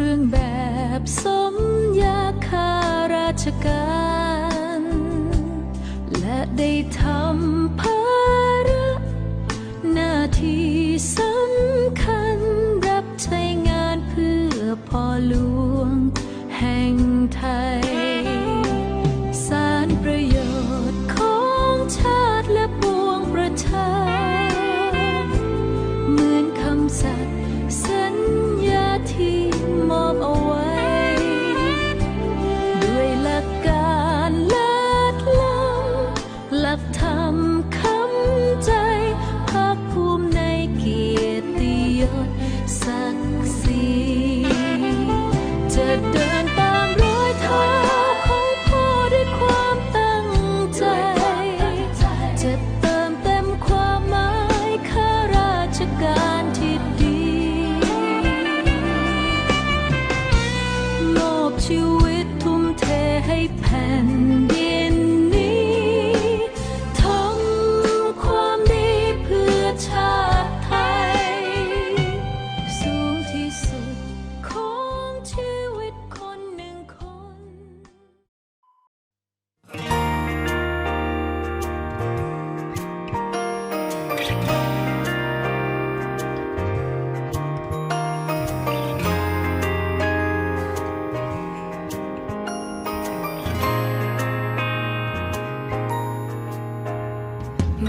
รื่องแบบสมยาคาราชการ และได้ทำภาระหน้าที่สำคัญรับใช้งานเพื่อพ่อหลวง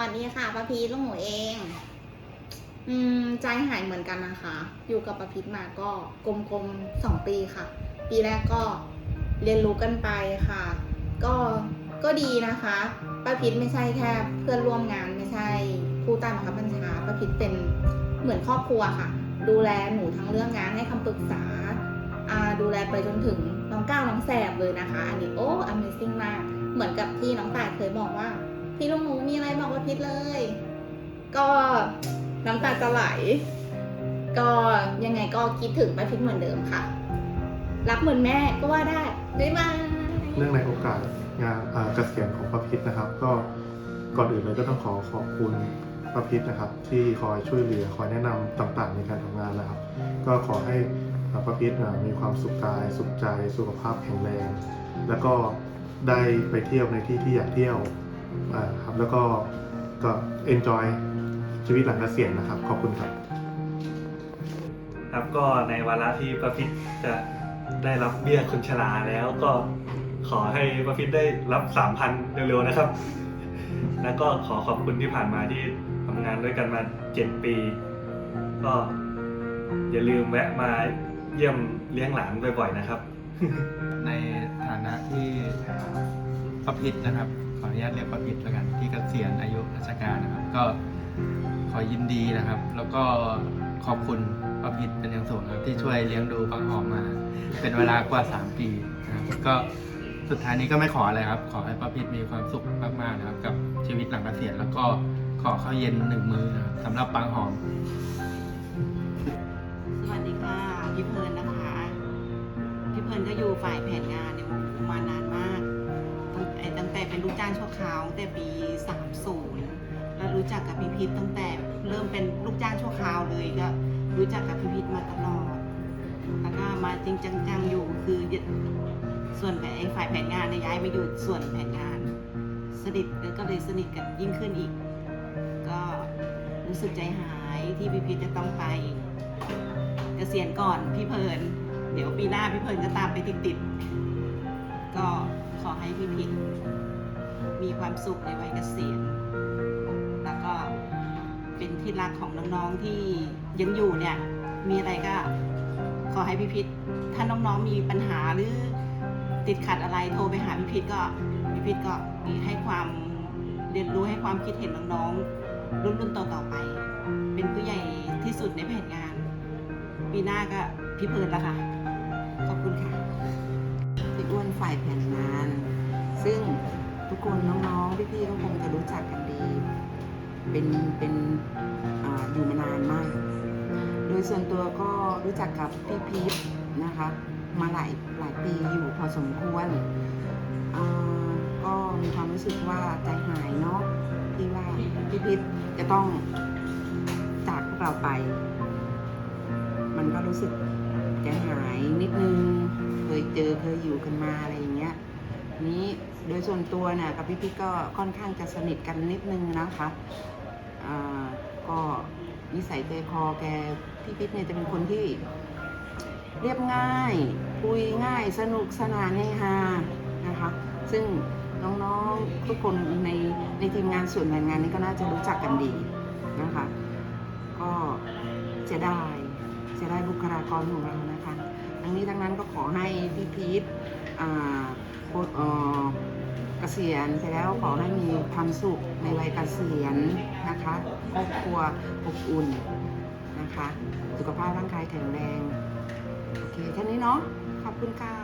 วัสดีค่ะป้าพีทลูกหมูเอง อืมใจหายเหมือนกันนะคะ อยู่กับป้าพีทมาก็กลมๆสองปีค่ะ ปีแรกก็เรียนรู้กันไปค่ะ ก็ก็ดีนะคะป้าพิษไม่ใช่แค่ เพื่อนร่วมงานไม่ใช่ ผู้ใต้บังคับบัญชาป้าพิษเป็นเหมือนครอบครัวค่ะ ดูแลหนูทั้งเรื่องงานให้คำปรึกษาอ่าดูแลไปจนถึงน้องก้าวน้องแสบเลยนะคะ อันนี้โอ้ Amazing มาก เหมือนกับที่น้องตายเคยบอกว่า พี่ลุงหนูมีอะไรบอกว่าพิษเลย ก็น้ำตาจะไหล ก็ยังไงก็คิดถึงป้าพิษเหมือนเดิมค่ะ รักเหมือนแม่ก็ว่าได้บ๊ายบายเนื่องในโอกาสงานเกษียณของป้าพิษนะครับ ก็ก่อนอื่นเลยก็ต้องขอขอบคุณป้าพิษนะครับ ที่คอยช่วยเหลือคอยแนะนำต่างๆ ในการทำงานนะครับ ก็ขอให้ป้าพิษมีความสุขกายสุขใจสุขภาพแข็งแรง แล้วก็ได้ไปเที่ยวในที่ที่อยากเที่ยว ครับแล้วก็ก็ enjoy ชีวิตหลังเกษียณนะครับ ขอบคุณครับ ครับก็ในวาระที่ประพิษจะได้รับเบี้ยคนชราแล้วก็ขอให้ประพิษได้รับสามพันเร็วๆนะครับ แล้วก็ขอขอบคุณที่ผ่านมาที่ทำงานด้วยกันมาเจ็ดปี ก็อย่าลืมแวะมาเยี่ยมเลี้ยงหลานบ่อยๆนะครับ ในฐานะที่ประพิษนะครับ ขออนุญาตเรียกประพิษแล้วกันที่เกษียณอายุราชการนะครับ ก็ขอยินดีนะครับ แล้วก็ขอบคุณประพิษเป็นอย่างสูงครับที่ช่วยเลี้ยงดูปังหอมมา เป็นเวลากว่า 3 ปีนะครับก็สุดท้ายนี้ก็ไม่ขออะไรครับ ขอให้ป้าพิษมีความสุขมากๆนะครับ กับชีวิตหลังเกษียณแล้วก็ขอข้าวเย็นหนึ่งมือนะครับสำหรับปังหอม สวัสดีค่ะพี่เพลินนะคะ พี่เพลินก็อยู่ฝ่ายแผนงานเนี่ยมานานมากตั้ง แต่ตั้งแต่เป็นลูกจ้างชั่วคราวตั้งแต่ปี 30 แล้วรู้จักกับพี่พิษตั้งแต่เริ่มเป็นลูกจ้างชั่วคราวเลยก็รู้จักกับพี่พิษมาตลอด แล้วก็มาจริงจังๆอยู่คือส่วนไอ้ฝ่ายแผนงานเนี่ยย้ายมาอยู่ส่วนแผนงานสนิทก็เลยสนิทกันยิ่งขึ้นอีก ก็รู้สึกใจหายที่พี่พิษจะต้องไปเกษียณก่อนพี่เพลิน เดี๋ยวปีหน้าพี่เพลินก็ตามไปติดๆก็ อให้พี่พิษมีความสุขในวัยเกษียณแล้วก็เป็นที่รักของน้องๆที่ยังอยู่เนี่ย มีอะไรก็ขอให้พี่พิษถ้าน้องๆมีปัญหาหรือติดขัดอะไรโทรไปหาพี่พิษก็พี่พิษก็มีให้ความเรียนรู้ให้ความคิดเห็นน้องๆรุ่นรุ่นต่อๆไป เป็นผู้ใหญ่ที่สุดในแผนงาน ปีหน้าก็พี่เพิร์นละค่ะ ขอบคุณค่ะ นฝ่ายแผนงาน ซึ่งทุกคนน้องๆพี่ๆก็คงจะรู้จักกันดี เป็นเป็นออยู่มานานมาก โดยส่วนตัวก็รู้จักกับพี่พีทนะคะ มาหลายหลายปีอยู่พอสมควรก็มีความรู้สึกว่าใจหายเนาะที่ว่าพี่พีทจะต้องจากพวกเราไป มันก็รู้สึกใจหาย เจอเคยอยู่กันมาอะไรอย่างเงี้ยนี้โดยส่วนตัวเนี่ยกับพี่พี่ก็ค่อนข้างจะสนิทกันนิดนึงนะคะอ่าก็นิสัยใจคอแกพี่พิษเนี่ยจะเป็นคนที่เรียบง่าย คุยง่ายสนุกสนานเฮฮานะคะ ซึ่งน้องๆทุกคนในในทีมงานส่วนแรงงานนี้ก็น่าจะรู้จักกันดีนะคะ ก็จะได้จะได้บุคลากรของเรานะคะ ทั้งนี้ทั้งนั้นก็ขอให้พี่พีทโคเอ่อเกษียณไปแล้วขอให้มีความสุขในวัยเกษียณนะคะครอบครัวอบอุ่นนะคะ สุขภาพร่างกายแข็งแรง โอเคแค่นี้เนาะขอบคุณค่ะ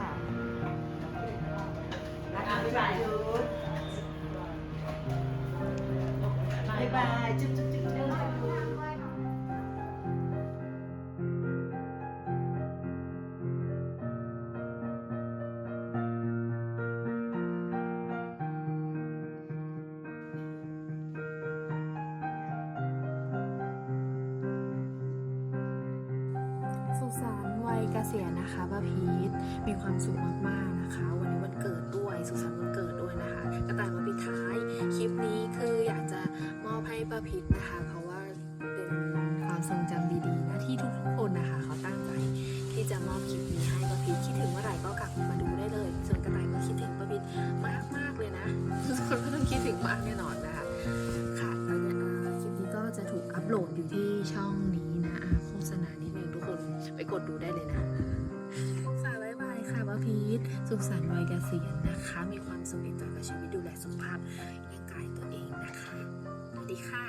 บ๊ายบายจุดบ๊ายจุ๊บ เกษียนะคะป้าพีทมีความสุขมากๆนะคะ วันนี้วันเกิดด้วยสุขสันต์วันเกิดด้วยนะคะกระต่ายมาปิดท้ายคลิปนี้คืออยากจะมอบให้ป้าพีทนะคะ เพราะว่าเป็นความทรงจำดีๆนะที่ทุกๆคนนะคะ เขาตั้งใจที่จะมอบคลิปนี้ให้ป้าพีทคิดถึงเมื่อไหร่ก็กลับมาดูได้เลย ส่วนกระต่ายก็คิดถึงป้าพีทมากๆเลยนะทุกคนก็ต้องคิดถึงมากแน่นอนนะคะค่ะแล้วคลิปนี้ก็จะถูกอัปโหลดอยู่ที่ช่องนี้นะโฆษณา กดดูได้เลยนะ ค่ะบายบายค่ะป้าพีทสุขสันต์วัยเกษียณนะคะ มีความสุขในตลอดชีวิตดูแลสุขภาพร่างกายตัวเองนะคะ สวัสดีค่ะ